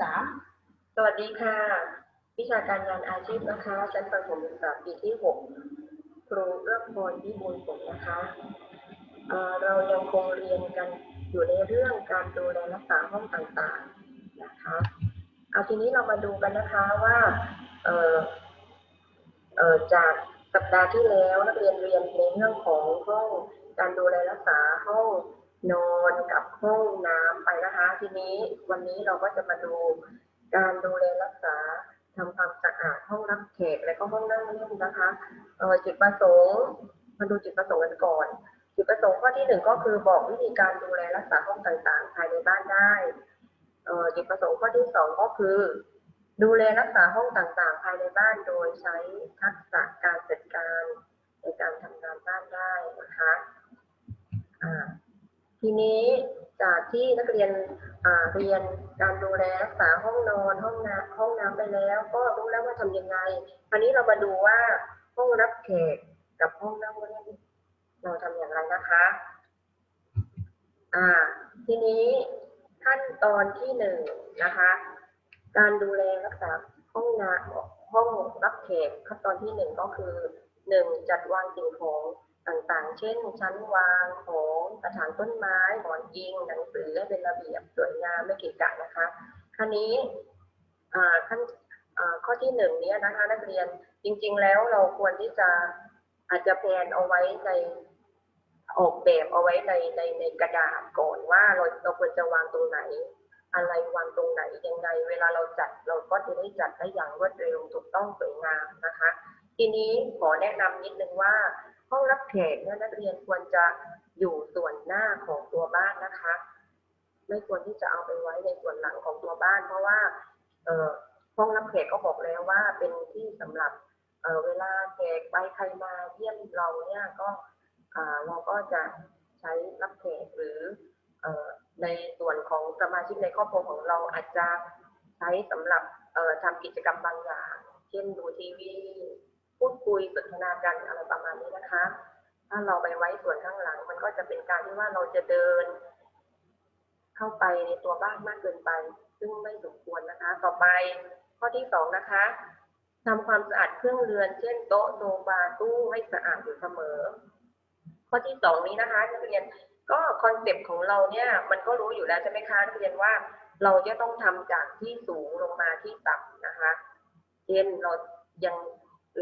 สามสวัสดีค่ะ วิชาการงานอาชีพนะคะ ชั้นประถมศึกษาปีที่หกครูเอื้อพรวิบูลผลนะคะเเรายังคงเรียนกันอยู่ในเรื่องการดูแลรักษาห้องต่างๆนะคะเอาทีนี้เรามาดูกันนะคะว่าเออเออจากสัปดาห์ที่แล้วนักเรียนเรียนในเรื่องของห้องการดูแลรักษาห้อง นอนกับห้องน้ำไปนะคะ ทีนี้วันนี้เราก็จะมาดูการดูแลรักษาทำความสะอาดห้องรับแขกและก็ห้องนั่งเล่นนะคะเออจุดประสงค์มาดูจุดประสงค์กันก่อน จุดประสงค์ข้อที่หนึ่งก็คือบอกวิธีการดูแลรักษาห้องต่างๆ ภายในบ้านได้เออจุดประสงค์ข้อที่สองก็คือ ดูแลรักษาห้องต่างๆ ภายในบ้านโดยใช้ทักษะการจัดการในการทำงานบ้านได้นะคะอ่า ทีนี้จากที่นักเรียนเรียนการดูแลรักษาห้องนอนห้องน้ำห้องน้ำไปแล้ว ก็รู้แล้วว่าทำยังไงอันนี้เรามาดูว่าห้องรับแขกกับห้องนั่งเล่นเราทำอย่างไรนะคะอ่าทีนี้ขั้นตอนที่หนึ่งนะคะ การดูแลรักษาห้องน้ำห้องรับแขกขั้นตอนที่หนึ่งก็คือหนึ่งจัดวางสิ่งของ ต่างๆ เช่น ชั้นวางของกระถางต้นไม้หมอนอิงหนังสือให้เป็นระเบียบสวยงามไม่เกะกะนะคะ คราวนี้ขั้นอ่าข้อที่หนึ่งเนี้ยนะคะนักเรียนจริง ๆ แล้วเราควรที่จะอาจจะแพนเอาไว้ในออกแบบเอาไว้ในในในกระดาษก่อนว่าเราเราควรจะวางตรงไหน อะไรวางตรงไหนยังไง เวลาเราจัดเราก็จะได้จัดได้อย่างรวดเร็วถูกต้องสวยงามนะคะ ทีนี้ขอแนะนำนิดนึงว่า ห้องรับแขกเนี่ยนักเรียนควรจะอยู่ส่วนหน้าของตัวบ้านนะคะ ไม่ควรที่จะเอาไปไว้ในส่วนหลังของตัวบ้าน เพราะว่าเห้องรับแขกก็บอกแล้วว่าเป็นที่สำหรับเเวลาแขกไปใครมาเยี่ยมเราเนี่ยก็เราก็จะใช้รับแขกหรืออในส่วนของสมาชิกในครอบครัวของเราอาจจะใช้สำหรับเอ่อทำกิจกรรมบางอย่าง เช่นดูทีวี พูดคุยสนทนากันอะไรประมาณนี้นะคะ ถ้าเราไปไว้ส่วนข้างหลัง มันก็จะเป็นการที่ว่าเราจะเดิน เข้าไปในตัวบ้านมากเกินไป ซึ่งไม่สมควรนะคะ ต่อไปข้อที่สองนะคะทำความสะอาดเครื่องเรือน เช่นโต๊ะโซฟาตู้ให้สะอาดอยู่เสมอ ข้อที่สองนี้นะคะนักเรียนก็คอนเซปต์ของเราเนี่ยมันก็รู้อยู่แล้วใช่ไหมคะนักเรียนว่าเราจะต้องทำจากที่สูงลงมาที่ต่ำนะคะ เช่นเรายัง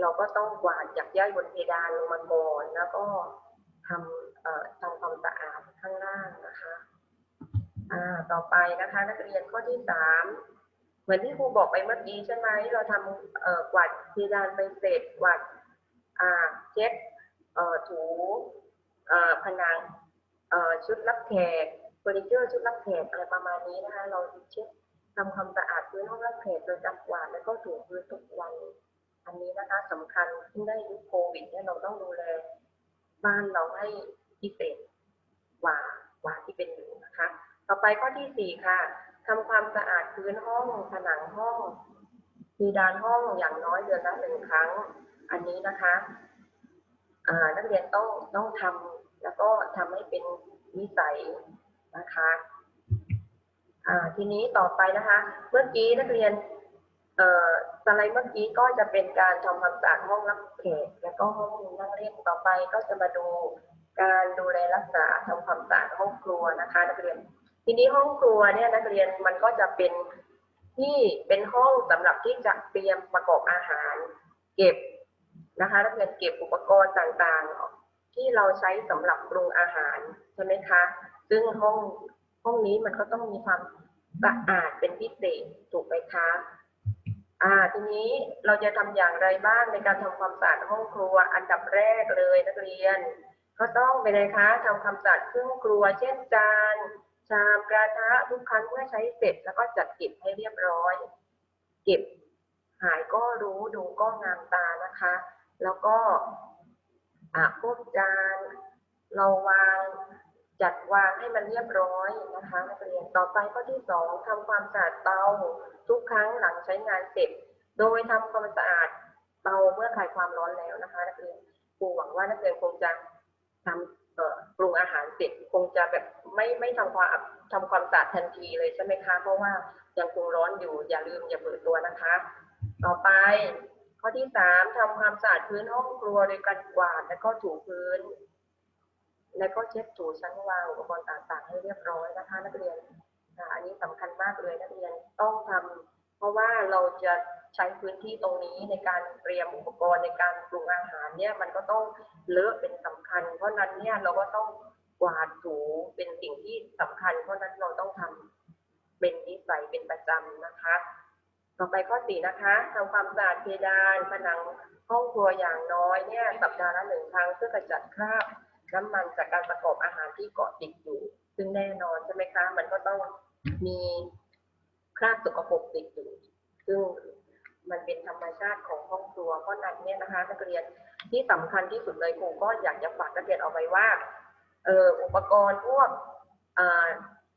เราก็ต้องกวาดหยักย้ายบนเพดานลงมาก่อนแล้วก็ทำทำความสะอาดข้างล่างนะคะอ่าต่อไปนะคะ นักเรียนข้อที่สามเหมือนที่ครูบอกไปเมื่อกี้ใช่ไหมเราทำกวาดเพดานไปเสร็จกวาดอ่าเช็ดถูผนังชุดรับแขกเฟอร์นิเจอร์ชุดรับแขกอะไรประมาณนี้นะคะ เราเช็ดทำความสะอาดพื้นห้องรับแขกโดยการกวาดแล้วก็ถูพื้นทุกวัน อันนี้นะคะสำคัญที่งได้ยุคโควิดเนี่ยเราต้องดูแลบ้านเราให้พิเศษกว่ากว่าที่เป็นอยู่นะคะ ต่อไปข้อที่สี่ค่ะทำความสะอาดพื้นห้องผนังห้องเพดานห้องอย่างน้อยเดือนละหนึ่งครั้ง อันนี้นะคะนักเรียนต้องต้องทำแล้วก็ทำให้เป็นนิสัยนะคะทีนี้ต่อไปนะคะ เมื่อกี้นักเรียน สไลด์เมื่อกี้ก็จะเป็นการทำความสะอาดห้องรับแขกและก็ห้องนั่งเล่นต่อไปก็จะมาดูการดูแลรักษาทำความสะอาดห้องครัวนะคะ นักเรียน ทีนี้ห้องครัวเนี่ยนักเรียนมันก็จะเป็นที่เป็นห้องสำหรับที่จะเตรียมประกอบอาหาร เก็บนะคะนักเรียนเก็บอุปกรณ์ต่างๆ ที่เราใช้สำหรับปรุงอาหารใช่ไหมคะ ซึ่งห้องห้องนี้มันก็ต้องมีความสะอาดเป็นพิเศษถูกไหมคะ อ่าทีนี้เราจะทำอย่างไรบ้างในการทำความสะอาดห้องครัวอันดับแรกเลยนักเรียน ก็ต้องไปเลยคะทำความสะอาดเครื่องครัว เช่นจานชามกระทะทุกครั้งเมื่อใช้เสร็จแล้วก็จัดเก็บให้เรียบร้อย เก็บหายก็รู้ดูก็งามตานะคะ แล้วก็อ่าพวกจานเราวาง จัดวางให้มันเรียบร้อยนะคะนักเรียนต่อไปข้อที่สองทำความสะอาดเตาทุกครั้งหลังใช้งานเสร็จ โดยทำความสะอาดเตาเมื่อคลายความร้อนแล้วนะคะนักเรียนครูหวังว่านักเรียนคงจะทำปรุงอาหารเสร็จคงจะแบบไม่ไม่ทำความทำความสะอาดทันทีเลยใช่ไหมคะ เพราะว่ายังคงร้อนอยู่อย่าลืมอย่าเปิดตัวนะคะ ต่อไปข้อที่สามทำความสะอาดพื้นห้องครัวโดยการกวาดแล้วก็ถูพื้น แล้วก็เช็ดถูชั้นวางอุปกรณ์ต่างๆ ให้เรียบร้อยนะคะนักเรียนอันนี้สำคัญมากเลยนักเรียนต้องทำเพราะว่าเราจะใช้พื้นที่ตรงนี้ในการเตรียมอุปกรณ์ในการปรุงอาหารเนี่ยมันก็ต้องเลอะเป็นสำคัญ เพราะนั้นเนี่ยเราก็ต้องกวาดถูเป็นสิ่งที่สำคัญ เพราะนั้นเราต้องทำเป็นนิสัยเป็นประจำนะคะ ต่อไปข้อสี่นะคะทำความสะอาดเพดานผนังห้องครัวอย่างน้อยเนี่ยสัปดาห์ละหนึ่งครั้งเพื่อกระจัดคราบ น้ำมันจากการประกอบอาหารที่เกาะติดอยู่ ซึ่งแน่นอนใช่ไหมคะ มันก็ต้องมีคราบสกปรกติดอยู่ ซึ่งมันเป็นธรรมชาติของห้องครัวเพราะนั้นเนี่ยนะคะนักเรียนที่สำคัญที่สุดเลยครูก็อยากจะฝากนักเรียนเอาไว้ว่าเอออุปกรณ์พวกอ่า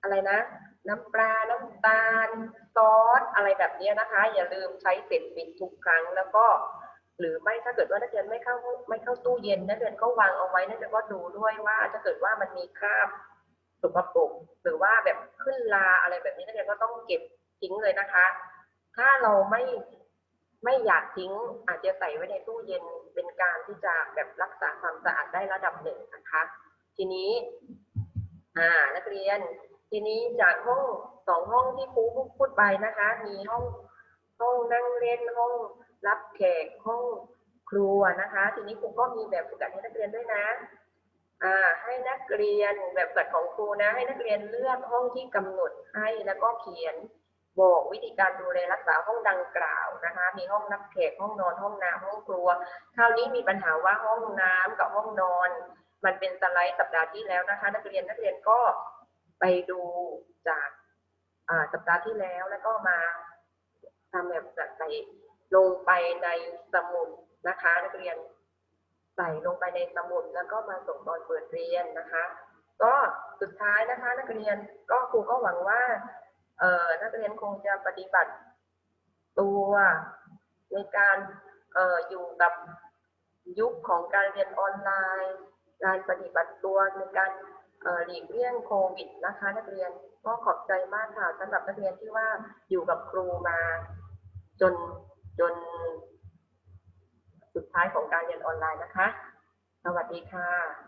อะไรนะ น้ำปลา น้ำตาล ซอส อะไรแบบนี้นะคะ อย่าลืมใช้เสร็จปิดทุกครั้งแล้วก็ หรือไม่ถ้าเกิดว่านักเรียนไม่เข้าไม่เข้าตู้เย็นนักเรียนก็วางเอาไว้นักเรียนก็ดูด้วยว่าถ้าเกิดว่ามันมีคราบสกปรกหรือว่าแบบขึ้นลาอะไรแบบนี้นักเรียนก็ต้องเก็บทิ้งเลยนะคะ ถ้าเราไม่ไม่อยากทิ้งอาจจะใส่ไว้ในตู้เย็นเป็นการที่จะแบบรักษาความสะอาดได้ระดับหนึ่งนะคะ ทีนี้อ่านักเรียน ทีนี้จากห้องสองห้องที่ครูพูดไปนะคะ มีห้องห้องนั่งเล่นห้อง รับแขกห้องครัวนะคะ ทีนี้ครูก็มีแบบฝึกหัดให้นักเรียนด้วยนะอ่าให้นักเรียนแบบฝึกหัดของครูนะ ให้นักเรียนเลือกห้องที่กำหนดให้แล้วก็เขียนบอกวิธีการดูแลรักษาห้องดังกล่าวนะคะ มีห้องรับแขกห้องนอนห้องน้ำห้องครัวคราวนี้มีปัญหาว่าห้องน้ำกับห้องนอน มันเป็นสไลด์สัปดาห์ที่แล้วนะคะ นักเรียนนักเรียนก็ไปดูจากอ่าสัปดาห์ที่แล้วแล้วก็มาทำแบบใส่ ลงไปในสมุดนะคะนักเรียนใส่ลงไปในสมุดแล้วก็มาส่งตอนเปิดเรียนนะคะ ก็สุดท้ายนะคะ นักเรียนก็ครูก็หวังว่าเอ่อนักเรียนคงจะปฏิบัติตัวในการเอ่ออยู่กับยุคของการเรียนออนไลน์ การปฏิบัติตัวในการเอ่อหลีกเลี่ยงโควิดนะคะ นักเรียนก็ขอบใจมากค่ะสำหรับนักเรียนที่ว่าอยู่กับครูมาจน จน สุดท้ายของการเรียนออนไลน์นะคะ สวัสดีค่ะ